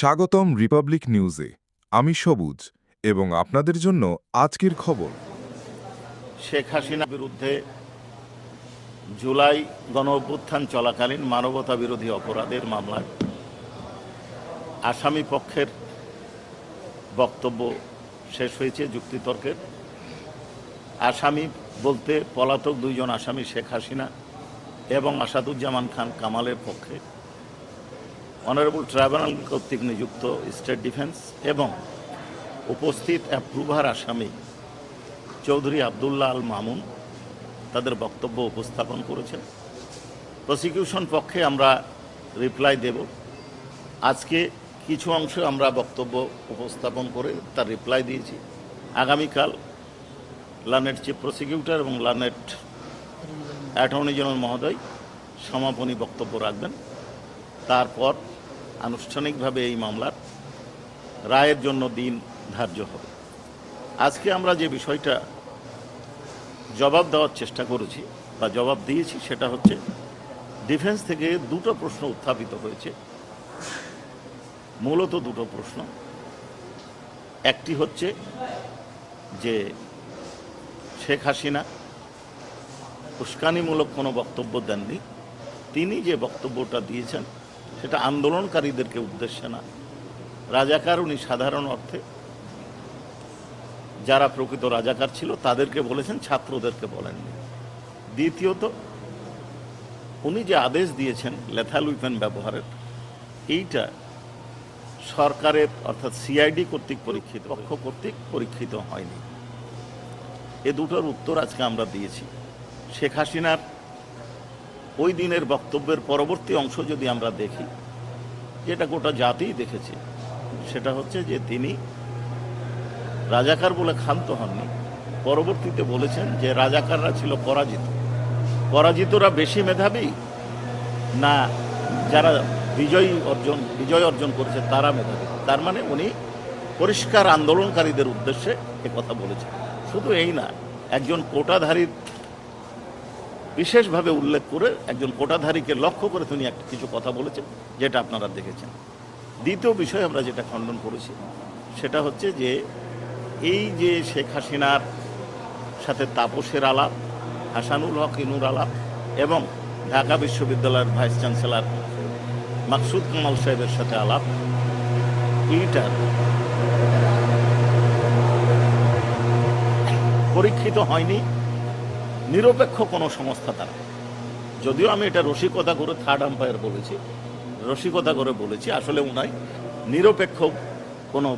স্বাগতম রিপাবলিক নিউজে। আমি সবুজ এবং আপনাদের জন্য আজকের খবর। শেখ হাসিনার বিরুদ্ধে জুলাই গণ অভ্যুত্থান চলাকালীন মানবতা বিরোধী অপরাধের মামলায় আসামি পক্ষের বক্তব্য শেষ হয়েছে যুক্তিতর্কের। আসামি বলতে পলাতক দুইজন আসামি শেখ হাসিনা এবং আসাদুজ্জামান খান কামালের পক্ষে। অনারেবল ট্রাইব্যুনাল কর্তৃক নিযুক্ত স্টেট ডিফেন্স এবং উপস্থিত অ্যাপ্রুভার আসামি চৌধুরী আবদুল্লাহ আল মামুন তাদের বক্তব্য উপস্থাপন করেছেন। প্রসিকিউশন পক্ষে আমরা রিপ্লাই দেব। আজকে কিছু অংশ আমরা বক্তব্য উপস্থাপন করে তার রিপ্লাই দিয়েছি। আগামীকাল লানেট চিফ প্রসিকিউটর এবং লানেট অ্যাটর্নি জেনারেল মহোদয় সমাপনী বক্তব্য রাখবেন। তারপর আনুষ্ঠানিকভাবে এই মামলার রায়ের জন্য দিন ধার্য হবে। আজকে আমরা যে বিষয়টা জবাব দেওয়ার চেষ্টা করেছি বা জবাব দিয়েছি সেটা হচ্ছে, ডিফেন্স থেকে দুটো প্রশ্ন উত্থাপিত হয়েছে। মূলত দুটো প্রশ্ন। একটি হচ্ছে যে শেখ হাসিনা উস্কানিমূলক কোনো বক্তব্য দেননি। তিনি যে বক্তব্যটা দিয়েছেন সেটা আন্দোলনকারীদেরকে উদ্দেশ্যে না। রাজাকার উনি সাধারণ অর্থে। যারা প্রকৃত রাজাকার ছিল, তাদেরকে বলেছেন, ছাত্রদেরকে বলেননি। দ্বিতীয়ত, উনি যে আদেশ দিয়েছেন লেথাল উইপেন ব্যবহারের, এইটা সরকারের, অর্থাৎ সিআইডি কর্তৃক পরীক্ষিত, পক্ষ কর্তৃক পরীক্ষিত হয়নি। এ দুটোর উত্তর আজকে আমরা দিয়েছি। শেখ হাসিনার ওই দিনের বক্তব্যের পরবর্তী অংশ যদি আমরা দেখি, যেটা গোটা জাতিই দেখেছে, সেটা হচ্ছে যে তিনি রাজাকার বলে ক্ষান্ত হননি। পরবর্তীতে বলেছেন যে রাজাকাররা ছিল পরাজিত। পরাজিতরা বেশি মেধাবী না যারা বিজয়ী অর্জন, বিজয় অর্জন করেছে তারা মেধাবী। তার মানে উনি পরিষ্কার আন্দোলনকারীদের উদ্দেশ্যে কথা বলেছেন। শুধু এই না, একজন কোটাধারীর বিশেষভাবে উল্লেখ করে একজন কোটাধারীকে লক্ষ্য করে তিনি একটা কিছু কথা বলেছেন, যেটা আপনারা দেখেছেন। দ্বিতীয় বিষয় আমরা যেটা খণ্ডন করেছি, সেটা হচ্ছে যে এই যে শেখ হাসিনার সাথে তাপসের আলাপ, হাসানুল হক ইনুর আলাপ, এবং ঢাকা বিশ্ববিদ্যালয়ের ভাইস চ্যান্সেলর মাকসুদ কামাল সাহেবের সাথে আলাপ, এইটার পরীক্ষিত হয়নি। নিরপেক্ষ কোনো সংস্থা তারা। যদিও আমি এটা রসিকতা করে থার্ড আম্পায়ার বলেছি। রসিকতা করে বলেছি, আসলে উনাই নিরপেক্ষ কোনো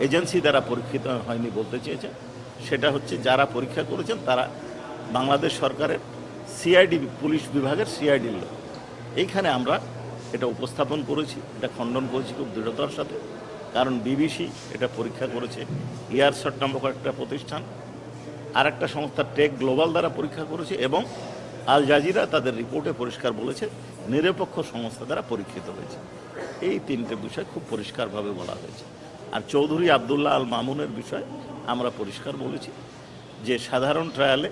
এজেন্সি দ্বারা পরীক্ষিত হয়নি বলতে চেয়েছেন। সেটা হচ্ছে যারা পরীক্ষা করেছেন, তারা বাংলাদেশ সরকারের সিআইডি পুলিশ বিভাগের সিআইডির লোক। এইখানে আমরা এটা উপস্থাপন করেছি, এটা খণ্ডন করেছি খুব দৃঢ়তার সাথে। কারণ বিবিসি এটা পরীক্ষা করেছে ইয়ারশট নামক একটা প্রতিষ্ঠান। আর একটা সংস্থা টেক গ্লোবাল দ্বারা পরীক্ষা করেছে এবং আল জাজিরা তাদের রিপোর্টে পরিষ্কার বলেছে, নিরপেক্ষ সংস্থা দ্বারা পরীক্ষিত হয়েছে। এই তিনটে বিষয় খুব পরিষ্কারভাবে বলা হয়েছে। আর চৌধুরী আবদুল্লাহ আল মামুনের বিষয় আমরা পরিষ্কার বলেছি যে সাধারণ ট্রায়ালে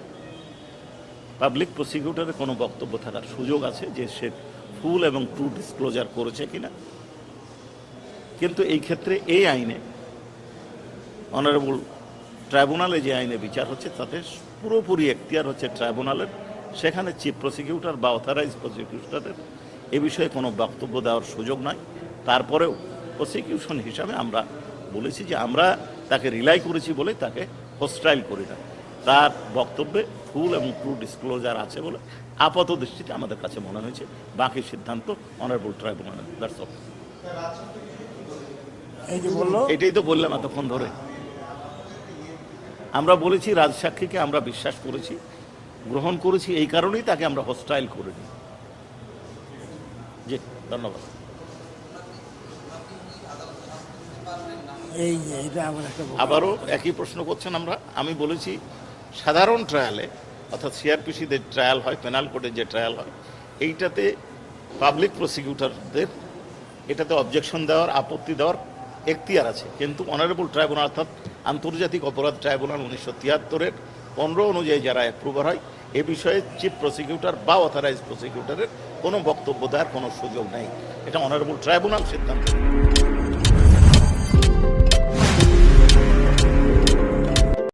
পাবলিক প্রসিকিউটরের কোনো বক্তব্য থাকার সুযোগ আছে যে সে ফুল এবং ট্রু ডিসক্লোজার করেছে কিনা। কিন্তু এই ক্ষেত্রে এই আইনে অনারেবল ট্রাইব্যুনালে যে আইনে বিচার হচ্ছে তাতে পুরোপুরি এখতিয়ার হচ্ছে ট্রাইব্যুনালের। সেখানে চিফ প্রসিকিউটর বা অথরাইজ প্রসিকিউটরের এ বিষয়ে কোনো বক্তব্য দেওয়ার সুযোগ নাই। তারপরেও প্রসিকিউশন হিসাবে আমরা বলেছি যে আমরা তাকে রিলাই করেছি বলে তাকে হোস্টাইল করি না। তার বক্তব্যে ফুল এবং ট্রু ডিসক্লোজার আছে বলে আপাত দৃষ্টিতে আমাদের কাছে মনে হয়েছে। বাকি সিদ্ধান্ত অনারেবল ট্রাইব্যুনালের দ্যাটস অল এই যে বলল? এটাই তো বললাম এতক্ষণ ধরে। আমরা বলেছি রাজসাক্ষীকে আমরা বিশ্বাস করেছি গ্রহণ করেছি এই কারণেই তাকে আমরা হস্টাইল করিনি জি ধন্যবাদ। এই এটা আবারও একই প্রশ্ন করছেন আমরা। আমি বলেছি সাধারণ ট্রায়ালে অর্থাৎ সিআরপিসিদের ট্রায়াল হয় পেনাল কোর্টে যে ট্রায়াল হয় এইটাতে পাবলিক প্রসিকিউটরদের এটাতে অবজেকশন দেওয়ার আপত্তি দেওয়ার এখতিয়ার আছে। কিন্তু অনারেবল ট্রাইব্যুনাল অর্থাৎ আন্তর্জাতিক অপরাধ ট্রাইব্যুনাল উনিশশো তিয়াত্তরের পনেরো অনুযায়ী যারা অ্যাপ্রুভার হয়, এ বিষয়ে চিফ প্রসিকিউটর বা অথরাইজ প্রসিকিউটরের কোনো বক্তব্য দেওয়ার কোনো সুযোগ নেই। এটা অনারেবল ট্রাইব্যুনাল সিদ্ধান্ত।